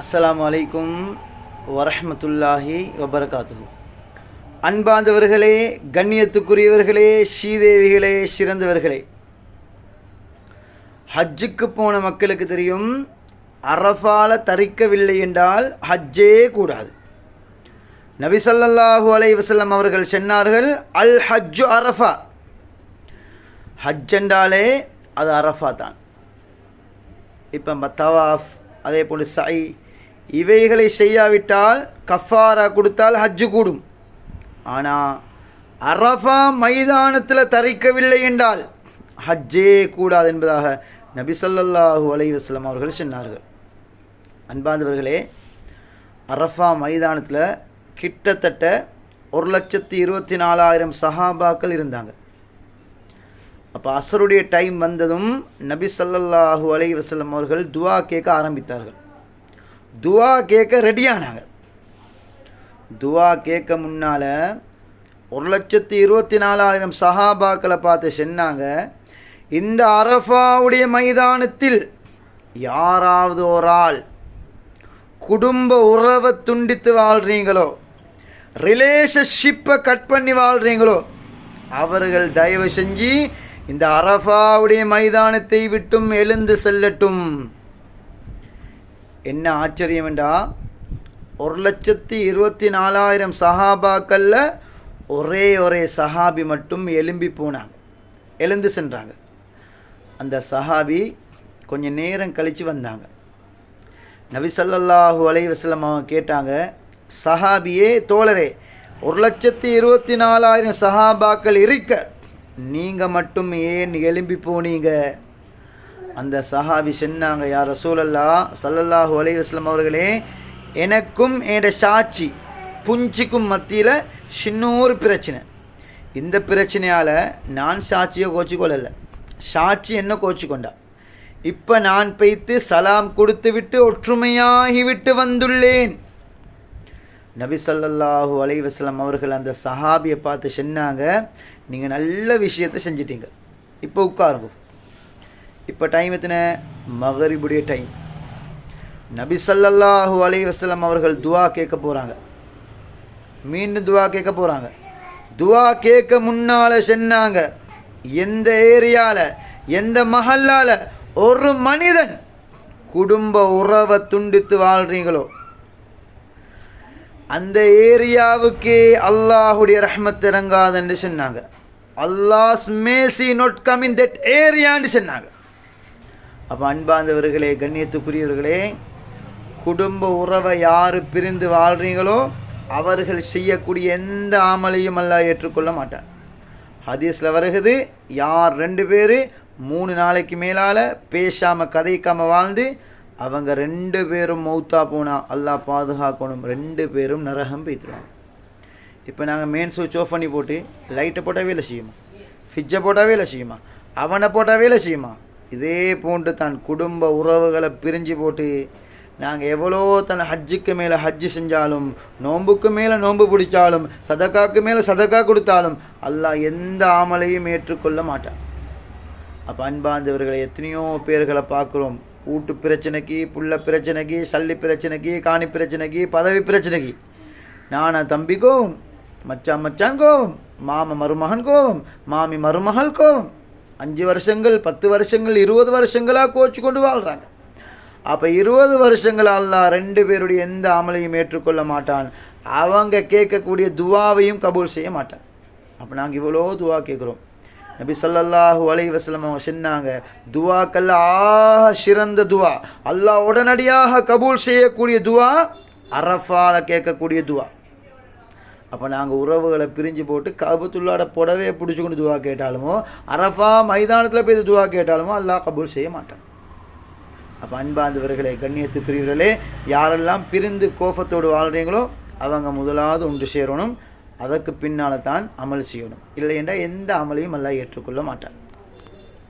அஸ்லாம் அலைக்கும் வரஹ்மத்துல்லாஹி வபரகாத்து அன்பாந்தவர்களே கண்ணியத்துக்குரியவர்களே ஸ்ரீதேவிகளே சிறந்தவர்களே. ஹஜ்ஜுக்கு போன மக்களுக்கு தெரியும் அரஃபால தரிக்கவில்லை என்றால் ஹஜ்ஜே கூடாது. நபிசல்லாஹூ அலை வசல்லம் அவர்கள் சொன்னார்கள் அல் ஹஜ்ஜு அரஃபா. ஹஜ் என்றாலே அது அரஃபா தான். இப்போ தவாஃப் அதே போல் சை இவைகளை செய்யாவிட்டால் கஃபாரா கொடுத்தால் ஹஜ்ஜு கூடும். ஆனால் அரஃபா மைதானத்தில் தரிக்கவில்லை என்றால் ஹஜ்ஜே கூடாது என்பதாக நபி சொல்லல்லாஹு அலைஹி அவர்கள் சொன்னார்கள். அன்பாந்தவர்களே அரஃபா மைதானத்தில் கிட்டத்தட்ட ஒரு லட்சத்தி இருபத்தி நாலாயிரம் சஹாபாக்கள் இருந்தாங்க. அப்போ அசருடைய டைம் வந்ததும் நபி சல்லல்லாஹு அலைஹி அவர்கள் துவா கேட்க ஆரம்பித்தார்கள். துவா கேட்க ரெடியானாங்க. துவா கேட்க முன்னால் ஒரு லட்சத்தி இருபத்தி நாலாயிரம் சஹாபாக்களை பார்த்து சொன்னாங்க. இந்த அரஃபாவுடைய மைதானத்தில் யாராவது ஒரு ஆள் குடும்ப உறவை துண்டித்து வாழ்கிறீங்களோ ரிலேஷன்ஷிப்பை கட் பண்ணி வாழ்கிறீங்களோ அவர்கள் தயவு செஞ்சு இந்த அரஃபாவுடைய மைதானத்தை விட்டும் எழுந்து செல்லட்டும். என்ன ஆச்சரியம் என்றா ஒரு லட்சத்தி இருபத்தி நாலாயிரம் சஹாபாக்களில் ஒரே ஒரே சஹாபி மட்டும் எலும்பி போனாங்க. எழுந்து சென்றாங்க. அந்த சஹாபி கொஞ்சம் நேரம் கழித்து வந்தாங்க. நபி ஸல்லல்லாஹு அவங்க கேட்டாங்க சஹாபியே தோழரே ஒரு லட்சத்தி இருபத்தி நாலாயிரம் சஹாபாக்கள் இருக்க நீங்கள் மட்டும் ஏன் எலும்பி போனீங்க? அந்த சஹாபி சொன்னாங்க யார் ரசூலல்லா சல்லல்லாஹு அலைஹி அவர்களே எனக்கும் என்னோட சாட்சி புஞ்சிக்கும் மத்தியில் சின்னொரு பிரச்சனை. இந்த பிரச்சனையால் நான் சாட்சியை கோச்சிக்கொள்ளலை. சாட்சி என்ன கோச்சிக்கொண்டா? இப்போ நான் பைத்து சலாம் கொடுத்து விட்டு ஒற்றுமையாகிவிட்டு வந்துள்ளேன். நபி சல்லல்லாஹு அலைஹி அவர்கள் அந்த சஹாபியை பார்த்து சொன்னாங்க நீங்கள் நல்ல விஷயத்தை செஞ்சிட்டீங்க. இப்போ உட்காருங்க. இப்போ டைம் எத்தனை? மகரிபுடைய டைம் நபி ஸல்லல்லாஹு அலி வசலம் அவர்கள் துவா கேட்க போகிறாங்க மீண்டும் துவா கேட்க போகிறாங்க துவா கேட்க முன்னால் சொன்னாங்க. எந்த ஏரியாவில் எந்த மஹல்லால ஒரு மனிதன் குடும்ப உறவை துண்டித்து வாழ்கிறீங்களோ அந்த ஏரியாவுக்கே அல்லாஹுடைய ரஹ்மத் இறங்காதுன்னு சொன்னாங்க. Allah's mercy not come in that ஏரியான்னு சொன்னாங்க. அப்போ அன்பாந்தவர்களே கண்ணியத்துக்குரியவர்களே குடும்ப உறவை யார் பிரிந்து வாழ்றீங்களோ அவர்கள் செய்யக்கூடிய எந்த ஆமலையும் அல்ல ஏற்றுக்கொள்ள மாட்டான். ஹதீஸில் வருகிறது யார் ரெண்டு பேர் மூணு நாளைக்கு மேலால் பேசாமல் கதைக்காமல் வாழ்ந்து அவங்க ரெண்டு பேரும் மௌத்தா போனால் அல்லாஹ் பாதுகாக்கணும். ரெண்டு பேரும் நரகம் பேத்துருவாங்க இப்போ நாங்கள் மெயின் சுவிட்ச் ஆஃப் பண்ணி போட்டு லைட்டை போட்டால் வேலை செய்யுமா? ஃப்ரிட்ஜை போட்டால் வேலை செய்யுமா? அவனை போட்டால் வேலை செய்யுமா? இதே போன்று தன் குடும்ப உறவுகளை பிரிஞ்சு போட்டு நாங்கள் எவ்வளோ தன் ஹஜ்ஜுக்கு மேலே ஹஜ்ஜு செஞ்சாலும் நோன்புக்கு மேலே நோன்பு பிடிச்சாலும் சதக்காக்கு மேலே சதக்கா கொடுத்தாலும் அல்லாஹ் எந்த ஆமலையும் ஏற்றுக்கொள்ள மாட்டான். அப்போ அன்பாந்தவர்களை எத்தனையோ பேர்களை பார்க்குறோம். வீட்டு பிரச்சனைக்கு புள்ள பிரச்சனைக்கு சல்லி பிரச்சனைக்கு காணி பிரச்சனைக்கு பதவி பிரச்சனைக்கு. நானா தம்பி கோவம் மச்சான் மச்சான் கோவம் மாம மருமகன் கோவம் மாமி மருமகள் கோவம் அஞ்சு வருஷங்கள் பத்து வருஷங்கள் இருபது வருஷங்களாக கோச்சு கொண்டு வாழ்கிறாங்க அப்போ இருபது வருஷங்களால் அல்லாஹ் ரெண்டு பேருடைய எந்த அமலையும் ஏற்றுக்கொள்ள மாட்டான். அவங்க கேட்கக்கூடிய துவாவையும் கபூல் செய்ய மாட்டான். அப்போ நாங்கள் இவ்வளோ துவா கேட்குறோம். நபி சல்லாஹூ அலை வசலம் அவங்க சொன்னாங்க துவாக்கல்ல ஆக சிறந்த துவா. அல்லாஹ் உடனடியாக கபூல் செய்யக்கூடிய துவா அரஃபால கேட்கக்கூடிய துவா. அப்போ நாங்கள் உறவுகளை பிரிஞ்சு போட்டு கபத்துள்ளாட பிடிச்சி பிடிச்சிக்கொண்டு துவா கேட்டாலுமோ அரஃபா மைதானத்தில் போய் துவா கேட்டாலுமோ அல்லாஹ் கபூல் செய்ய மாட்டான். அப்போ அன்பாந்தவர்களே கண்ணியத்துக்குரியவர்களே யாரெல்லாம் பிரிந்து கோபத்தோடு வாழ்கிறீங்களோ அவங்க முதலாவது ஒன்று சேரணும். அதற்கு பின்னால் தான் அமல் செய்யணும். இல்லை என்றால் எந்த அமலையும் எல்லாம் ஏற்றுக்கொள்ள மாட்டான்.